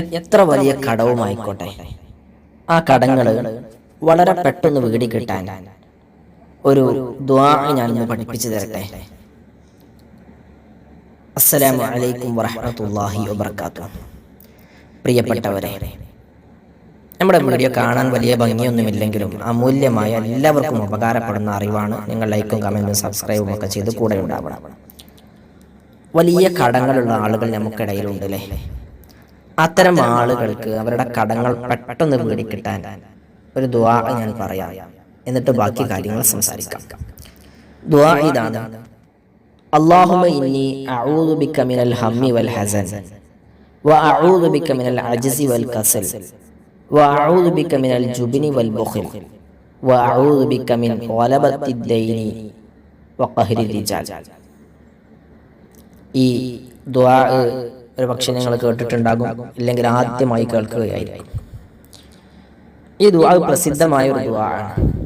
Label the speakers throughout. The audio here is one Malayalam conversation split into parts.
Speaker 1: എത്ര വലിയ കടവുമായിക്കോട്ടെ. ആ കടങ്ങൾ വളരെ പെട്ടെന്ന് വീടി കിട്ടാൻ ഒരു ഞാൻ ഞാനൊന്ന് പഠിപ്പിച്ചു തരട്ടെ. അസ്സലാമു അലൈക്കും വറഹ്മത്തുള്ളാഹി വബർക്കാത്തു പ്രിയപ്പെട്ടവരെ നമ്മുടെ വീഡിയോ കാണാൻ വലിയ ഭംഗിയൊന്നുമില്ലെങ്കിലും അമൂല്യമായ എല്ലാവർക്കും ഉപകാരപ്പെടുന്ന അറിവാണ് നിങ്ങൾ ലൈക്കും കമന്റും സബ്സ്ക്രൈബും ഒക്കെ ചെയ്ത് കൂടെ ഉണ്ടാവണം. വലിയ കടങ്ങളുള്ള ആളുകൾ നമുക്കിടയിലുണ്ട് അല്ലേ അത്തരം ആളുകൾക്ക് അവരുടെ കടങ്ങൾ പെട്ടെന്ന് വീടി കിട്ടാൻ ഒരു ദുവാ ഞാൻ പറയാം. എന്നിട്ട് ബാക്കി കാര്യങ്ങൾ സംസാരിക്കാം. ദുവാ ഇതാണ്. ഇന്നി അഊദു ബിക മിനൽ ഹമ്മി വൽ ഹസൻ വ അഊദു ബിക മിനൽ അജ്സി വൽ കസൽ വ അഊദു ബിക മിനൽ ജുബ്നി വൽ വ അഊദു ബിക മിൻ ദൈനി വ ഈ ദുആ ഒരു പക്ഷേ നിങ്ങൾ കേട്ടിട്ടുണ്ടാകും ഇല്ലെങ്കിൽ ആദ്യമായി കേൾക്കുകയായിരിക്കും. ഈ ദുവാ പ്രസിദ്ധമായ ഒരു ദുവാ ആണ്.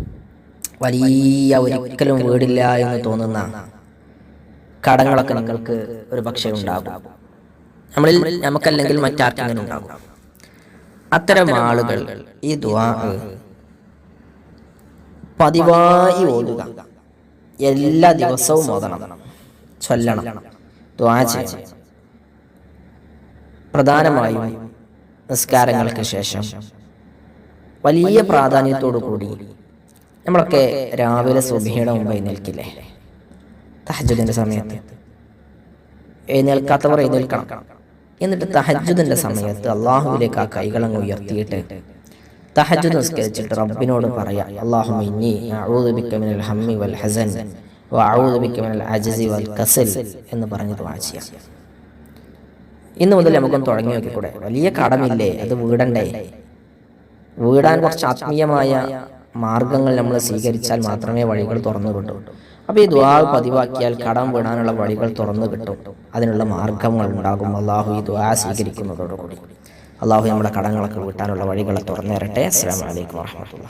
Speaker 1: വലിയ ഒരിക്കലും വീടില്ല എന്ന് തോന്നുന്ന കടങ്ങളൊക്കെ നിങ്ങൾക്ക് ഒരു പക്ഷേ ഉണ്ടാകും. നമ്മളിൽ നമുക്കല്ലെങ്കിൽ മറ്റാർക്കെങ്കിലും ഉണ്ടാകും. അത്തരം ആളുകൾ ഈ ദ്വാ പതിവായി ഓതുക. എല്ലാ ദിവസവും ഓതണം. ചൊല്ലണം. ദ്വാ ചെയ്യണം. പ്രധാനമായും നിസ്കാരങ്ങൾക്ക് ശേഷം. വലിയ പ്രാധാന്യത്തോടു കൂടി നമ്മളൊക്കെ രാവിലെ സുബിയുടെ മുമ്പ് എഴുന്നേൽക്കില്ലേ തഹജുദിന്റെ സമയത്ത്. എഴുന്നേൽക്കാത്തവർ എഴുന്നേൽക്കണം. എന്നിട്ട് തഹജുദിന്റെ സമയത്ത് അള്ളാഹുവിലേക്ക് ആ കൈകളങ്ങ് ഉയർത്തിയിട്ട് തഹജുദ് നിസ്കരിച്ചിട്ട് റബ്ബിനോട് പറയാം അള്ളാഹു അഊദു മിനൽ ഹമ്മി വൽ ഹസൻ വഅഊദു ബിക മിനൽ വൽ കസൽ എന്ന് പറഞ്ഞു ദുആ ചെയ്യാം. ഇന്ന് മുതൽ നമുക്കൊന്ന് തുടങ്ങി നോക്കിക്കൂടെ വലിയ കടമില്ലേ? അത് വീടണ്ടേ? വീടാൻ കുറച്ച് ആത്മീയമായ മാർഗങ്ങൾ നമ്മൾ സ്വീകരിച്ചാൽ മാത്രമേ വഴികൾ തുറന്നു കിട്ടൂ. അപ്പോൾ ഈ ദ്വാ പതിവാക്കിയാൽ കടം വീടാനുള്ള വഴികൾ തുറന്നു കിട്ടും. അതിനുള്ള മാർഗങ്ങൾ ഉണ്ടാകും. അള്ളാഹു ഈ ദ്വാ സ്വീകരിക്കുന്നതോടുകൂടി. അള്ളാഹു നമ്മുടെ കടങ്ങളൊക്കെ വീട്ടാനുള്ള വഴികളെ തുറന്നു തരട്ടെ അസ്സാം വലൈക്കും വാഹമത്തുള്ള